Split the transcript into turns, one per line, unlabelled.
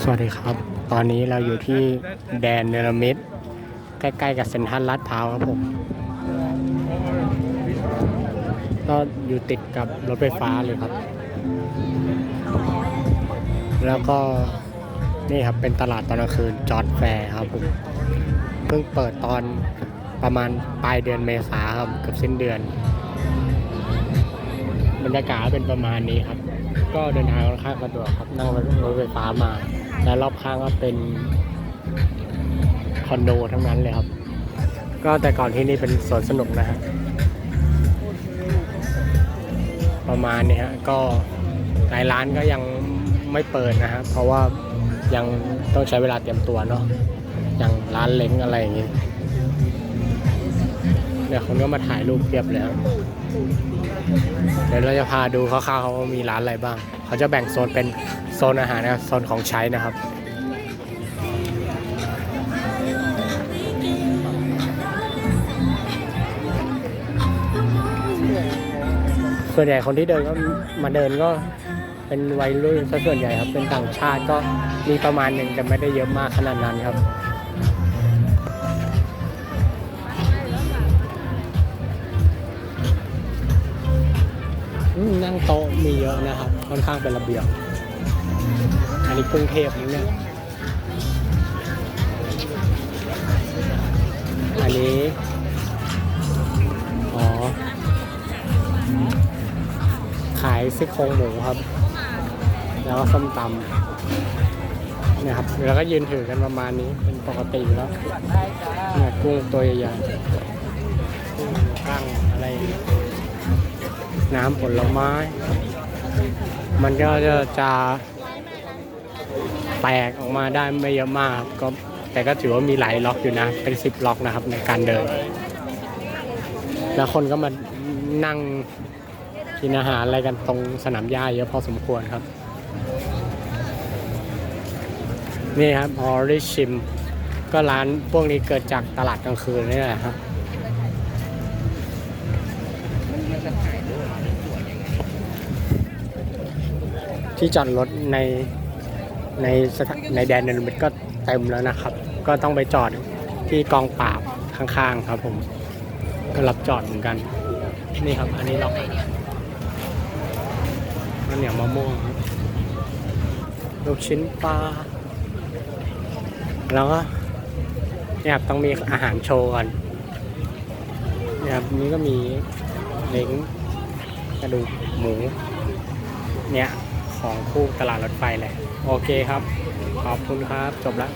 สวัสดีครับ ตอนนี้เราอยู่ที่แดนเนรมิตใกล้ๆกับเซ็นทรัลลาดพร้าวครับผม ก็อยู่ติดกับรถไฟฟ้าเลยครับ แล้วก็นี่ครับเป็นตลาดตอนกลางคืนจอร์ดแฟร์ครับผม เพิ่งเปิดตอนประมาณปลายเดือนเมษาครับเกือบสิ้นเดือน บรรยากาศเป็นประมาณนี้ครับ ก็เดินทางค่อนข้างสะดวกครับนั่งรถไฟฟ้ามา และรอบข้างก็เป็นคอนโดทั้งนั้นเลยครับ ก็แต่ก่อนที่นี่เป็นสวนสนุกนะฮะประมาณนี้ฮะก็หลายร้านก็ยังไม่เปิดนะฮะเพราะว่ายังต้องใช้เวลาเตรียมตัวเนาะอย่างร้านเล้งอะไรอย่างงี้เนี่ยคนก็มาถ่ายรูปเพียบเลยครับ เดี๋ยวเราจะพาดูคร่าวๆเขาว่ามีร้านอะไรบ้าง เขาจะแบ่งโซนเป็นโซนอาหารนะครับโซนของใช้นะครับส่วนใหญ่คนที่เดินก็มาเดินก็เป็นวัยรุ่นซะส่วนใหญ่ครับ เป็นต่างชาติก็มีประมาณหนึ่งแต่ไม่ได้เยอะมากขนาดนั้นครับ นั่งโต๊ะมีเยอะนะครับ ค่อนข้างเป็นระเบียบ อันนี้กรุงเทพนี่เนี่ย อันนี้ อ๋อ ขายซี่โครงหมูครับ แล้วก็ส้มตำเนี่ยครับ แล้วก็ยืนถือกันประมาณนี้ เป็นปกติแล้วเนี่ยกุ้งตัวใหญ่ๆกุ้งกั้งอะไร น้ำผลไม้ มันก็จะจะแตกออกมาได้ไม่เยอะมากครับก็แต่ก็ถือว่ามีหลายล็อกอยู่นะ เป็นสิบล็อกนะครับในการเดิน แล้วคนก็มานั่งกินอาหารอะไรกันตรงสนามหญ้าเยอะพอสมควรครับ นี่ครับพอได้ชิม ก็ร้านพวกนี้เกิดจากตลาดกลางคืนนี่แหละครับ ที่จอดรถในในสถานในแดนเนรมิตก็เต็มแล้วนะครับ ก็ต้องไปจอดที่กองปราบข้างๆครับผมก็รับจอดเหมือนกัน นี่ครับ อันนี้ล็อกข้าวเหนียวมะม่วงครับลูกชิ้นปลาแล้วก็เนี่ยครับต้องมีอาหารโชว์ก่อนเนี่ยครับนี่ก็มีเล้งกระดูกหมูเนี่ย ของคู่ตลาดรถไฟแหละ โอเคครับ ขอบคุณครับ จบแล้ว